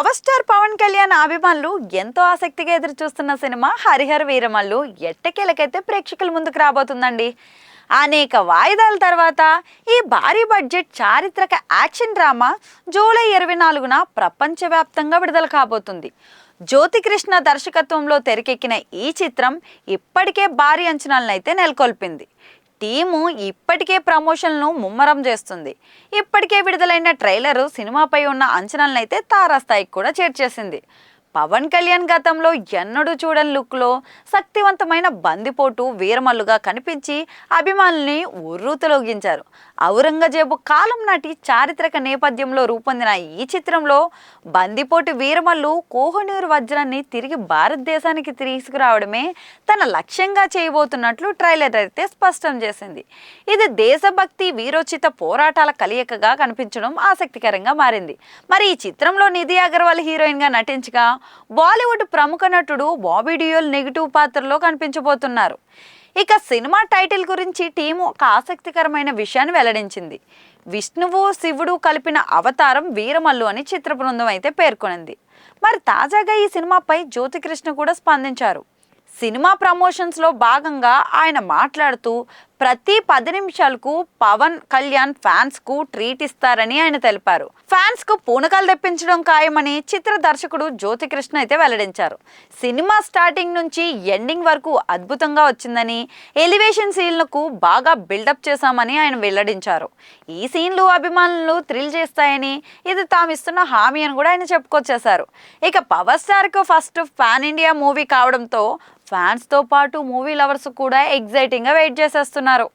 Power star Pawan Kalyan అభిమానులు ఎంతో ఆసక్తిగా ఎదురు చూస్తున్న సినిమా హరిహర వీరమల్లు ఎట్టకేలకైతే ప్రేక్షకుల ముందుకు రాబోతుందండి. అనేక వాయిదాల తర్వాత ఈ భారీ బడ్జెట్ చారిత్రక యాక్షన్ డ్రామా జూలై ఇరవై నాలుగున ప్రపంచవ్యాప్తంగా విడుదల కాబోతుంది. జ్యోతికృష్ణ దర్శకత్వంలో తెరకెక్కిన ఈ చిత్రం ఇప్పటికే భారీ అంచనాలను అయితే నెలకొల్పింది. టీము ఇప్పటికే ప్రమోషన్లను ముమ్మరం చేస్తుంది. ఇప్పటికే విడుదలైన ట్రైలరు సినిమాపై ఉన్న అంచనాలనైతే తారాస్థాయికి కూడా చేర్చేసింది. పవన్ కళ్యాణ్ గతంలో ఎన్నడూ చూడని లుక్లో శక్తివంతమైన బందిపోటు వీరమల్లుగా కనిపించి అభిమానుల్ని ఉర్రూతలొగించారు. ఔరంగజేబు కాలం నాటి చారిత్రక నేపథ్యంలో రూపొందిన ఈ చిత్రంలో బందిపోటు వీరమల్లు కోహనూరు వజ్రాన్ని తిరిగి భారతదేశానికి తీసుకురావడమే తన లక్ష్యంగా చేయబోతున్నట్లు ట్రైలర్ అయితే స్పష్టం చేసింది. ఇది దేశభక్తి వీరోచిత పోరాటాల కలయికగా కనిపించడం ఆసక్తికరంగా మారింది. మరి ఈ చిత్రంలో నిధి అగర్వాల్ హీరోయిన్గా నటించగా బాలీవుడ్ ప్రముఖ నటుడు బాబీ డియోల్ నెగిటివ్ పాత్రలో కనిపించబోతున్నారు. ఇక సినిమా టైటిల్ గురించి టీము ఒక ఆసక్తికరమైన విషయాన్ని వెల్లడించింది. విష్ణువు శివుడు కలిపిన అవతారం వీరమల్లు అని చిత్ర బృందం అయితే పేర్కొనింది. మరి తాజాగా ఈ సినిమాపై జ్యోతికృష్ణ కూడా స్పందించారు. సినిమా ప్రమోషన్స్లో భాగంగా ఆయన మాట్లాడుతూ ప్రతి పది నిమిషాలకు పవన్ కళ్యాణ్ ఫ్యాన్స్కు ట్రీట్ ఇస్తారని ఆయన తెలిపారు. ఫ్యాన్స్కు పూనకాలు తెప్పించడం ఖాయమని చిత్ర దర్శకుడు జ్యోతికృష్ణ అయితే వెల్లడించారు. సినిమా స్టార్టింగ్ నుంచి ఎండింగ్ వరకు అద్భుతంగా వచ్చిందని ఎలివేషన్ సీన్లకు బాగా బిల్డప్ చేశామని ఆయన వెల్లడించారు. ఈ సీన్లు అభిమానులు థ్రిల్ చేస్తాయని ఇది తాము ఇస్తున్న హామీ అని కూడా ఆయన చెప్పుకొచ్చేశారు. ఇక పవర్ స్టార్కు ఫస్ట్ పాన్ ఇండియా మూవీ కావడంతో ఫ్యాన్స్తో పాటు మూవీ లవర్స్ కూడా ఎగ్జైటింగ్గా వెయిట్ చేసేస్తున్నారు. అన్నారు